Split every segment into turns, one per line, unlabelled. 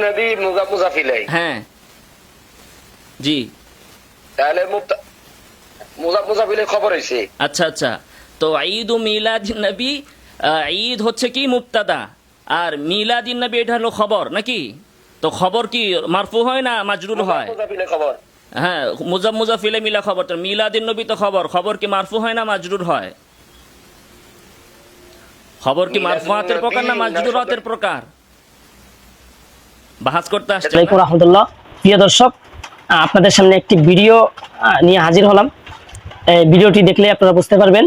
নবী মুজাফিলাই
হ্যাঁ। জি।
তাহলে মুক্তা মুজা মুজাফিলের খবর
আচ্ছা আচ্ছা। তো ঈদ মিলাদ নবী ঈদ হচ্ছে কি মুক্তাদা আর মিলাদিন নবী এটা হলো খবর নাকি? তো খবর কি মারফু হয় না মাজরুর হয়?
খবর।
হ্যাঁ মুজা মুজাফিলে মিলা খবর। তো মিলাদিন নবী তো খবর খবর কি মারফু হয় না মাজরুর হয়? খবর কি মারফুয়াতের প্রকার না মাজরুরাতের প্রকার?
রহমতুল্লাহ। প্রিয় দর্শক আপনাদের সামনে একটি ভিডিও নিয়ে হাজির হলাম। ভিডিওটি দেখলে আপনারা বুঝতে পারবেন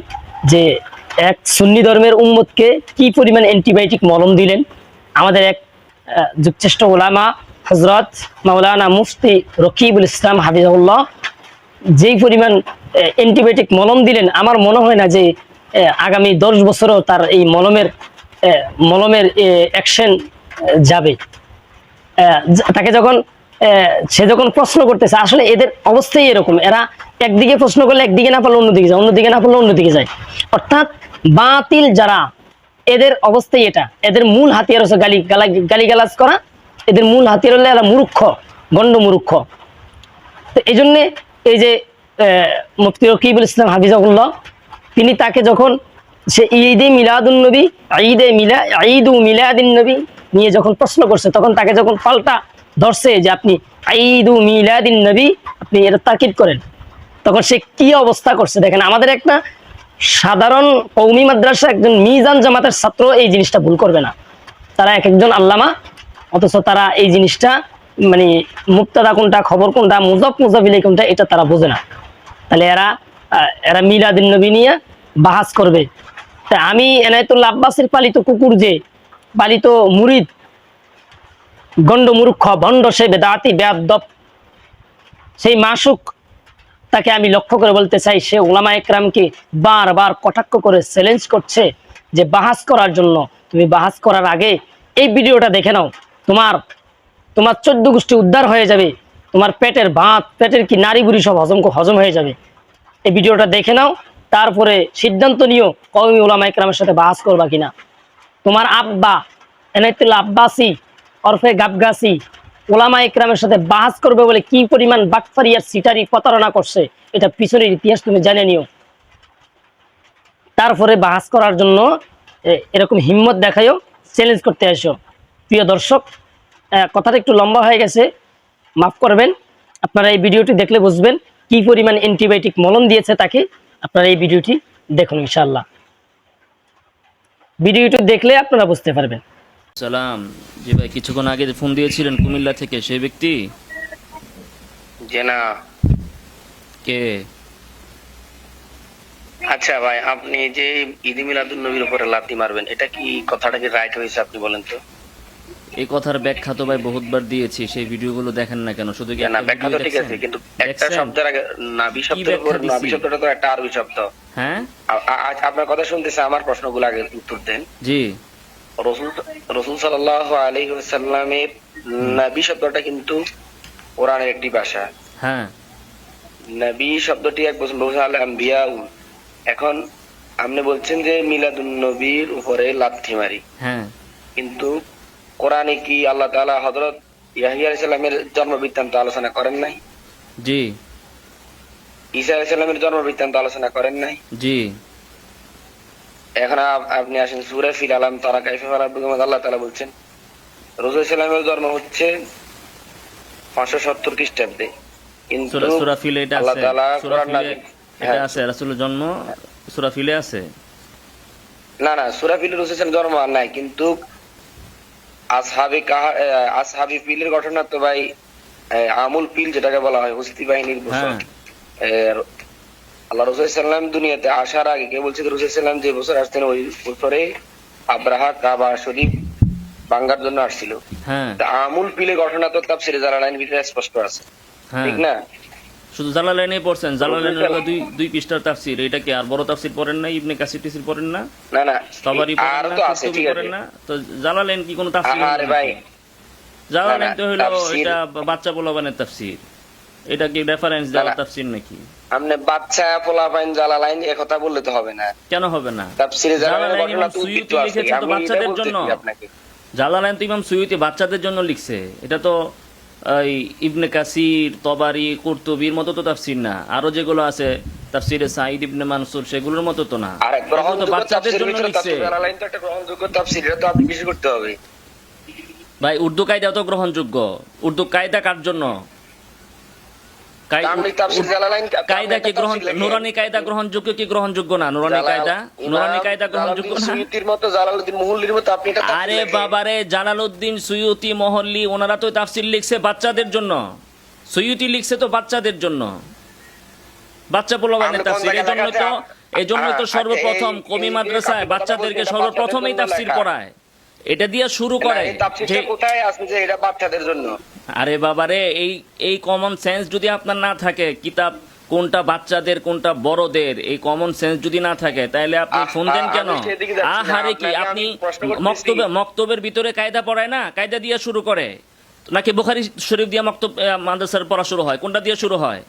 যে এক সুন্নি ধর্মের উম্মতকে কি পরিমাণ অ্যান্টিবায়োটিক মলম দিলেন। আমাদের এক আহ, যুগচেষ্ট ওলামা হজরত মাওলানা মুফতি রকিবুল ইসলাম হাফিজাউল্লাহ যেই পরিমাণ অ্যান্টিবায়োটিক মলম দিলেন আমার মনে হয় না যে আগামী দশ বছরও তার এই মলমের মলমের অ্যাকশন যাবে। তাকে যখন সে যখন প্রশ্ন করতেছে, আসলে এদের অবস্থাই এরকম। এরা একদিকে প্রশ্ন করলে একদিকে না পারলে অন্যদিকে যায়, অন্যদিকে না পারলে অন্যদিকে যায়। অর্থাৎ বাতিল যারা, এদের অবস্থাই এটা। এদের মূল হাতিয়ার হচ্ছে গালি গালা গালিগালাজ করা। এদের মূল হাতিয়ার হলে এরা মূর্খ, গণ্ড মূর্খ। তো এই জন্যে এই যে মুফতি রকিবুল ইসলাম হাফিজাহুল্লাহ, তিনি তাকে যখন সে ঈদে মিলাদুন নবী, ঈদে মিলা ঈদ মিলাদিন নবী নিয়ে যখন প্রশ্ন করছে, তখন তাকে যখন পাল্টা ধরছে যে আপনি ঈদ মিলাদিন নবী, আপনি এটা তাকিদ করেন। তখন সে কি অবস্থা করছে? দেখেন, আমাদের একটা সাধারণ কৌমি মাদ্রাসা, একজন মিজান জামাতের ছাত্র এই জিনিসটা ভুল করবে না। তারা এক একজন আল্লামা, অথচ তারা এই জিনিসটা মানে মুক্তাদা কোনটা, খবর কোনটা মুজব মুজাফিলি কোনটা, এটা তারা বোঝে না। তাহলে এরা এরা মিলাদিন নবী নিয়ে বাহাস করবে। তা আমি এনায়তুল্লাহ আব্বাসের পালিত কুকুর যে পালিত মুরিদ। গণ্ড মূর্খ ভণ্ড সে বেদাতি বেয়াদব। সেই মাসুক তাকে আমি লক্ষ্য করে বলতে চাই, সে ওলামা একরামকে বারবার কটাক্ষ করে চ্যালেঞ্জ করছে যে বাহাস করার জন্য। তুমি বাহাস করার আগে এই ভিডিওটা দেখে নাও। তোমার তোমার চোদ্দ গোষ্ঠী উদ্ধার হয়ে যাবে। তোমার পেটের ভাত, পেটের কি নারী বুড়ি সব হজম হজম হয়ে যাবে। এই ভিডিওটা দেখে নাও, তারপরে সিদ্ধান্ত নিও কওমি ওলামা একরামের সাথে বাহাস করবা কিনা। তোমার আব্বা এনায়তুল্লাহ আব্বাসি অরফে গাবগাসি, ওলামা ইকরামের সাথে বাহাস করবে বলে কি পরিমাণ বাটফারি আর সিটারি প্রতারণা করছে, এটা পিছনের ইতিহাস তুমি জেনে নিও। তারপরে বাহাস করার জন্য এরকম হিম্মত দেখাইও চ্যালেঞ্জ করতে আসো প্রিয় দর্শক কথাটা একটু লম্বা হয়ে গেছে, মাফ করবেন, আপনারা এই ভিডিওটি দেখলে বুঝবেন কি পরিমাণ অ্যান্টিবায়োটিক মলম দিয়েছে তাকে, আপনারা এই ভিডিওটি দেখুন ইনশাআল্লাহ। ভিডিওটি দেখলে আপনারা বুঝতে পারবেন।
সালাম। জি ভাই কিছুক্ষণ আগে ফোন দিয়েছিলেন কুমিল্লা থেকে সেই ব্যক্তি?
যে না।
কে?
আচ্ছা ভাই আপনি যে ঈদ মিলাদুল নবীর উপরে লাথি মারবেন এটা কি কথাটা কি রাইট হয়েছে আপনি বলেন তো?
এই কথার ব্যাখ্যা তো ভাই বহুতবার দিয়েছি সেই ভিডিওগুলো দেখেন না কেন? শুধু কি
না
একটা
ব্যাখ্যা তো ঠিক আছে কিন্তু একটা শব্দের আগে নাবি শব্দের নাবি শব্দটা তো একটা আরবি শব্দ।
হ্যাঁ?
আজ আপনার কথা শুনতেছে আমার প্রশ্নগুলো আগে উত্তর দেন।
জি।
রসুল রসুল সাল্লাহ আলহি সাল্লামের নবী শব্দটা কিন্তু কোরআনের একটি ভাষা।
হ্যাঁ।
নবী শব্দটি এক বছর বহু আল আম্বিয়া এখন আপনি বলছেন যে মিলাদুন নবীর উপরে লাথি মারি।
হ্যাঁ।
কিন্তু কোরআনে কি আল্লাহ তাআলা হযরত ইয়াহিয়া আলাইহিস সালামের জন্ম বৃত্তান্ত আলোচনা করেন নাই?
জি।
ঈসা আলাইহিস সালামের জন্ম বৃত্তান্ত আলোচনা করেন নাই?
জি।
এখন আপনি আসেন সূরা আলাম তারা কাইফা আল্লাহ তাআলা বলছেন রসুল সাল্লামের জন্ম হচ্ছে 570 খ্রিস্টাব্দে। কিন্তু
সূরা সূরা ফিলে এটা
আল্লাহ
আছে।
কোরআন
এটা
হ্যাঁ।
আছে রাসূলের জন্ম সূরা ফিলে আছে।
না না সূরা ফিলের রসুল জন্ম আর নাই কিন্তু আসহাবি কাহা আসহাবি ফিলের ঘটনা তো ভাই আমুল ফিল যেটাকে বলা হয় হস্তি বাহিনীর বছর
হ্যাঁ।
আল্লাহ রসুল সাল্লাম দুনিয়াতে আসার আগে কে বলছে রসুল সাল্লাম যে বছর আসতেন ওই বছরে আব্রাহা কাবা শরীফ বাঙ্গার জন্য আসছিল।
হ্যাঁ।
আমুল পিলে ঘটনা তো তাফসিরে জালালাইন ভিতরে স্পষ্ট আছে।
হ্যাঁ।
ঠিক না?
শুধু জালালাইনে পড়ছেন। জালালাইনের দুই দুই পৃষ্ঠার তাফসীর। এটা কি আর বড় তাফসীর পড়েন না ইবনে কাসির টিসির পড়েন না?
না না।
পড়েন
আর
না
তো আছে ঠিক আছে।
না? তো জালালাইন কি কোনো তাফসীর
আরে ভাই।
জালালাইন তো হলো এটা বাচ্চা পোলাবানের তাফসীর। এটা কি রেফারেন্স দেওয়া। তাফসীর নাকি?
আপনি বাচ্চা পোলা পাইন জালালাইন এ কথা বললে তো হবে না।
কেন হবে না?
তাফসিরে
জালালাইন
ঘটনা তো
বাচ্চাদের জন্য। জালালাইন তো ইমাম সুয়ুতি বাচ্চাদের জন্য লিখছে। এটা তো এই ইবনে কাসির তবারি কুর্তুবির মতো তো তাফসির না। আরও যেগুলো আছে তাফসিরে সাইদ ইবনে মানসুর সেগুলোর মতো তো না। তো বাচ্চাদের জন্য লিখছে
তো আপনি করতে হবে।
ভাই উর্দু কায়দা তো গ্রহণযোগ্য। উর্দু কায়দা কার জন্য কাই-
আপনি তাফসির জালালাইন
কায়দা কি গ্রহণ নুরানি কায়দা গ্রহণযোগ্য কি গ্রহণযোগ্য না? নুরানি কায়দা? নুরানি কায়দা গ্রহণযোগ্য না?
মতো জালালউদ্দিন মুহুল্লির মতো আপনি এটা
আরে। বাবারে জালালউদ্দিন সুয়ুতি মহল্লি ওনারা তো তাফসির লিখছে বাচ্চাদের জন্য। সুয়ুতি লিখছে তো বাচ্চাদের জন্য। বাচ্চা পোলাবানের তাফসির। এই জন্য তো
দেখাচ্ছি?
এই জন্য তো সর্বপ্রথম কমি মাদ্রাসায় বাচ্চাদেরকে সর্বপ্রথমেই তাফসির পড়ায়। এটা দিয়ে শুরু করে
কোথায় আছে যে এটা বাচ্চাদের জন্য?
আরে বাবারে এই এই কমন সেন্স যদি আপনার না থাকে কিতাব কোনটা বাচ্চাদের কোনটা বড়দের এই কমন সেন্স যদি না থাকে তাহলে আপনি ফোন দেন কেন? আহারে কি আপনি মক্তবে মক্তবের ভিতরে কায়দা পড়ায় না? কায়দা দিয়ে শুরু করে। নাকি বুখারি শরীফ দিয়ে মক্তব মাদ্রাসার পড়া শুরু হয়? কোনটা দিয়ে শুরু হয়?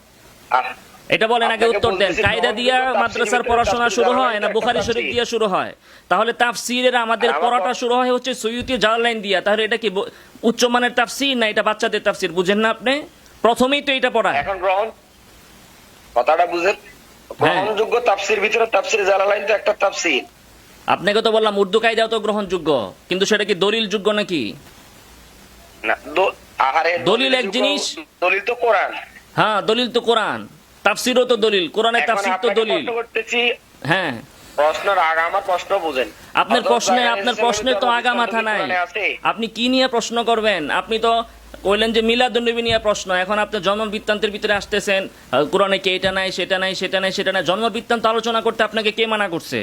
এটা বলেন আগে উত্তর দেন। কায়দা দিয়া মাদ্রাসার পড়াশোনা শুরু হয় না? বুখারি শরীফ। দিয়ে শুরু হয়। তাহলে তাফসিরের আমাদের পড়াটা শুরু হয় হচ্ছে সৈয়দি জালালাইন দিয়া। তাহলে এটা কি উচ্চমানের তাফসির না এটা বাচ্চাদের তাফসির? বুঝেন না আপনি? প্রথমেই তো এটা পড়ায়।
এখন গ্রহণ কথাটা বুঝেন?
হ্যাঁ।
গ্রহণযোগ্য তাফসির ভিতরে তাফসির জালালাইন তো একটা তাফসির।
আপনাকে তো বললাম উর্দু কায়দাও তো গ্রহণযোগ্য। কিন্তু সেটা কি দলিল যোগ্য নাকি?
না আহারে
দলিল এক জিনিস।
দলিল তো কোরআন।
হ্যাঁ দলিল তো কোরআন। তাফসিরও তো দলিল কোরআনের তাফসির তো দলিল। হ্যাঁ।
প্রশ্নের প্রশ্ন বুঝেন।
আপনার প্রশ্নে আপনার প্রশ্নে তো
জন্ম
আগা মাথা নাই। আপনি কি নিয়ে প্রশ্ন করবেন? আপনি তো কইলেন যে মিলাদুন্নবী নিয়ে প্রশ্ন। এখন আপনি জন্ম বৃত্তান্তের ভিতরে আসতেছেন কোরআনে কে এটা নাই সেটা নাই সেটা নাই সেটা নাই। জন্ম বৃত্তান্ত আলোচনা করতে আপনাকে কে মানা করছে?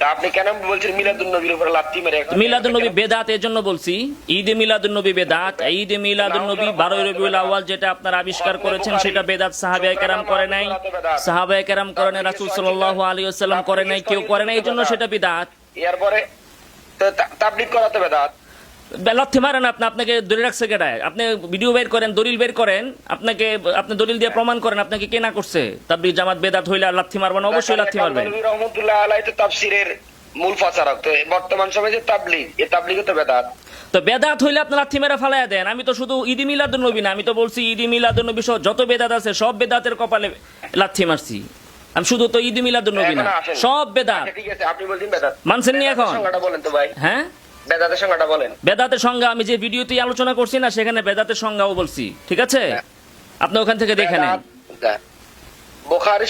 আপনি কেন বলছেন মিলাদুন নবীর উপরে লাত্তি মেরে এখন?
মিলাদুন্নবী বেদাত এর জন্য বলছি ঈদে মিলাদুন্নবী বেদাত ঈদে মিলাদুন্নবী বারোই রবিউল আউয়াল যেটা আপনারা আবিষ্কার করেছেন সেটা বেদাত সাহাবায়ে কেরাম করে নাই। সাহাবায়ে কেরাম করে নাই রাসূল সাল্লাল্লাহু আলাইহি ওয়াসাল্লাম করে নাই কেউ করে নাই এই জন্য সেটা বিদাত।
এরপরে তা- বেদাত।
লাথি মারেন আপনি আপনাকে ধরে রাখছে কেটায় আপনি ভিডিও বের করেন দলিল বের করেন আপনাকে আপনি দলিল দিয়ে প্রমাণ করেন আপনাকে কে না করছে? তাবলিগ জামাত বেদাত হইলে লাথি মারবেন অবশ্যই লাথি মারবেন।
রহমতুল্লাহ আলাই তো তাফসিরের মূল তো বর্তমান সময়ে যে তাবলিগ তাবলিগ তো বেদাত।
তো বেদাত হইলে আপনি লাথি মেরে ফালাইয়া দেন। আমি তো শুধু ঈদি মিলাদুন নবী না আমি তো বলছি ঈদি মিলাদুন নবী সহ যত বেদাত আছে সব বেদাতের কপালে লাথি মারছি। আমি শুধু তো ঈদি মিলাদুন নবী না সব বেদাত।
আচ্ছা, ঠিক আছে আপনি বলছেন বেদাত।
মানছেন নি এখন?
বলেন তো ভাই।
হ্যাঁ?
বেদাতের সংজ্ঞাটা বলেন।
বেদাতের সংজ্ঞা আমি যে ভিডিওতে আলোচনা করছি না সেখানে বেদাতের সংজ্ঞাও বলছি ঠিক আছে? আপনি ওখান থেকে দেখে নেন।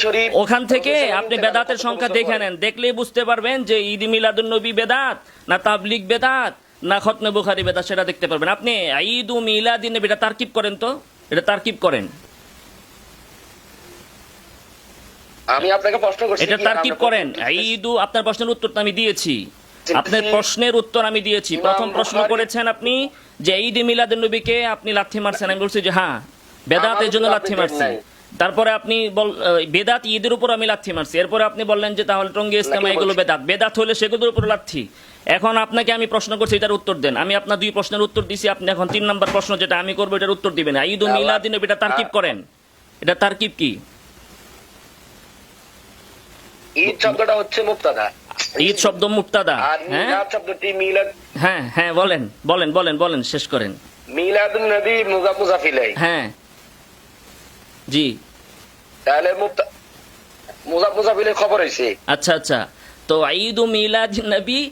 শরীফ
ওখান থেকে আপনি বেদাতের সংখ্যা দেখে নেন। দেখলেই বুঝতে পারবেন যে ঈদ মিলাদুন নবী বেদাত না তাবলিগ বেদাত না খতনে বুখারি বেদাত সেটা দেখতে পারবেন। আপনি ঈদ ও মিলাদিন নবী এটা তারকিব করেন তো? এটা তারকিব করেন।
আমি আপনাকে প্রশ্ন করছি
এটা তারকিব করেন। ঈদ আপনার প্রশ্নের উত্তর তো আমি দিয়েছি। আপনার প্রশ্নের উত্তর আমি দিয়েছি। প্রথম প্রশ্ন করেছেন আপনি যে ঈদ মিলাদুন নবীকে আপনি লাথি মারছেন। আমি বলছি যে হ্যাঁ বেদাতের জন্য লাথি মারছি। তারপরে আপনি বল বেদাত ঈদের উপর আমি লাথি মারছি। এরপরে আপনি বললেন যে তাহলে টঙ্গি ইসলাম এগুলো বেদাত। বেদাত হলে সেগুলোর উপর লাথি। এখন আপনাকে আমি প্রশ্ন করছি এটার উত্তর দেন। আমি আপনার দুই প্রশ্নের উত্তর দিছি। আপনি এখন তিন নম্বর প্রশ্ন যেটা আমি করব এটার উত্তর দিবেন। ঈদ ও
না,
মিলাদিন এটা তারকিব করেন। এটা তারকিব কি?
ঈদ শব্দটা হচ্ছে মুক্তাদা
ঈদ শব্দ মুক্তাদা হ্যাঁ?
শব্দটি মিলাদ
হ্যাঁ হ্যাঁ বলেন বলেন বলেন বলেন শেষ করেন।
মিলাদুন নবী
হ্যাঁ। জি।
তাহলে মুক্তা মুজা মুজাফিলের খবর হয়েছে।
আচ্ছা আচ্ছা। তো ঈদ মিলাদ নবী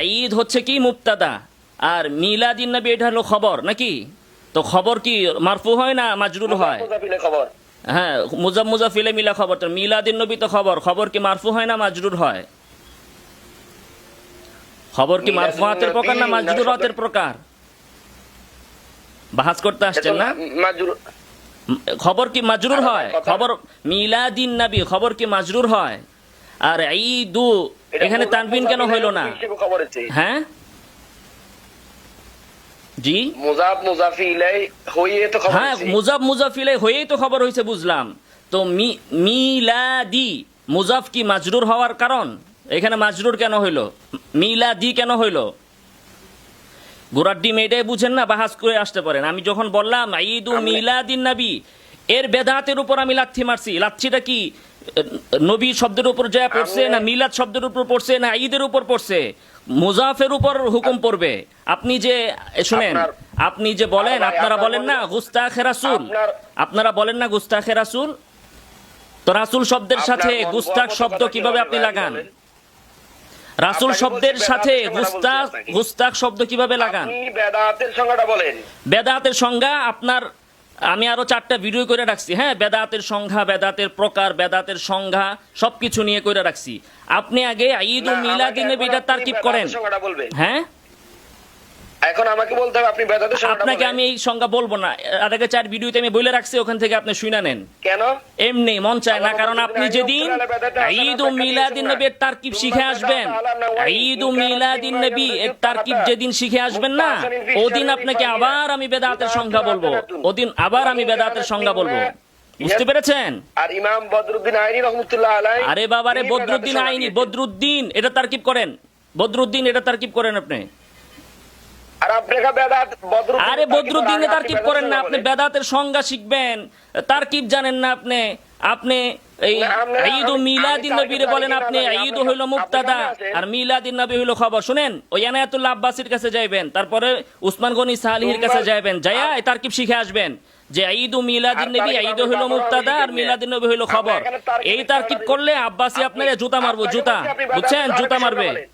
ঈদ হচ্ছে কি মুক্তাদা? আর মিলাদিন নবী এটা হলো খবর নাকি? তো খবর কি মারফু হয় না মাজরুল হয়?
খবর।
হ্যাঁ মুজাব মুজাফিলে মিলা খবর তো মিলাদিন নবী তো খবর খবর কি মারফু হয় না মাজরুর হয়? খবর কি মারফুয়াতের প্রকার না
নবী না
মাজরুরাতের প্রকার? বাহাজ করতে আসছেন না? খবর কি মাজরুর হয়? খবর মিলাদিন নবী খবর কি মাজরুর হয়? আর ঈদু এখানে তানবিন কেন হইল না? হ্যাঁ? জি?
মুজাব মুজাফিলাই হইয়ে তো খবর
হ্যাঁ মুজাব মুজাফিলে হয়েই তো খবর হয়েছে বুঝলাম। তো মিলাদি মুজাফ কি মাজরুর হওয়ার কারণ? এখানে মাজরুর কেন হইল? মিলাদি কেন হইল? গোড়ার ডিম এটাই বুঝেন না বাহাজ করে আসতে পারেন। আমি যখন বললাম ঈদ মিলাদিন নবী এর বেদাতের উপর আমি লাথি মারছি। লাথিটা কি? নবী শব্দের উপর যা পড়ছে না মিলাদ শব্দের উপর পড়ছে না ঈদের উপর পড়ছে? মুজাফের উপর হুকুম পড়বে। আপনি যে শুনেন আপনি যে বলেন আপনারা বলেন না। গুস্তাখে রাসুল
আপনারা
বলেন না গুস্তাখে রাসুল তো রাসুল শব্দের সাথে গুস্তাখ শব্দ কীভাবে আপনি লাগান? রাসুল শব্দের সাথে শব্দ কীভাবে লাগান?
বেদাতের সংজ্ঞাটা বলেন।
বেদাতের সংজ্ঞা আপনার আমি আরও চারটা ভিডিও করে রাখছি। হ্যাঁ বেদাতের সংজ্ঞা বেদাতের প্রকার বেদাতের সংজ্ঞা সবকিছু নিয়ে করে রাখছি। আপনি আগে ঈদ ও
মিলাদ
নবীটা তারকিব করেন। হ্যাঁ?
এখন আমাকে বলতে হবে আপনি বেদাতের
আপনাকে আমি এই সংজ্ঞা বলব না। আগে চার ভিডিওতে আমি বলে রাখছি ওখান থেকে আপনি শুনে নেন।
কেন?
এমনি মন চায় না কারণ আপনি যেদিন ঈদ ও মিলাদিন
দিয়েছেন
নবীর তারকিব শিখে আসবেন। ঈদ ও মিলাদিন নবী এর তারকিব যেদিন শিখে আসবেন না ওদিন আপনাকে আবার আমি বেদাতের সংজ্ঞা বলব। ওদিন আবার আমি বেদাতের সংজ্ঞা বলব। বুঝতে পেরেছেন?
আর ইমাম বদরুদ্দিন আইনি রহমতুল্লাহ আলাই
আরে বাবারে বদরুদ্দিন আইনি। বদরুদ্দিন এটা তারকিব করেন। বদরুদ্দিন এটা তারকিব করেন আপনি।
আর বদরুদ্দিন তারকিব
বদরুদ্দিনে
করেন,
না? আপনি বেদাতের সংজ্ঞা শিখবেন। তারকিব জানেন না আপনি? আপনি এই ঈদ ও মিলাদিন নবীরে বলেন আপনি ঈদ হইল মুক্তাদা। আর মিলাদিন নবী হইল খবর শুনেন? ওই এনায়াতুল্লাহ আব্বাসির কাছে যাইবেন তারপরে উসমান গনি সালিহির কাছে যাইবেন যাইয়া এই তারকিব শিখে আসবেন? যে ঈদ ও মিলাদিন নবী ঈদ হইল মুক্তাদা আর মিলাদিন নবী হইল খবর। এই তারকিব করলে আব্বাসি
আপনি-
আপনার জুতা মারবো জুতা। বুঝছেন? জুতা মারবে।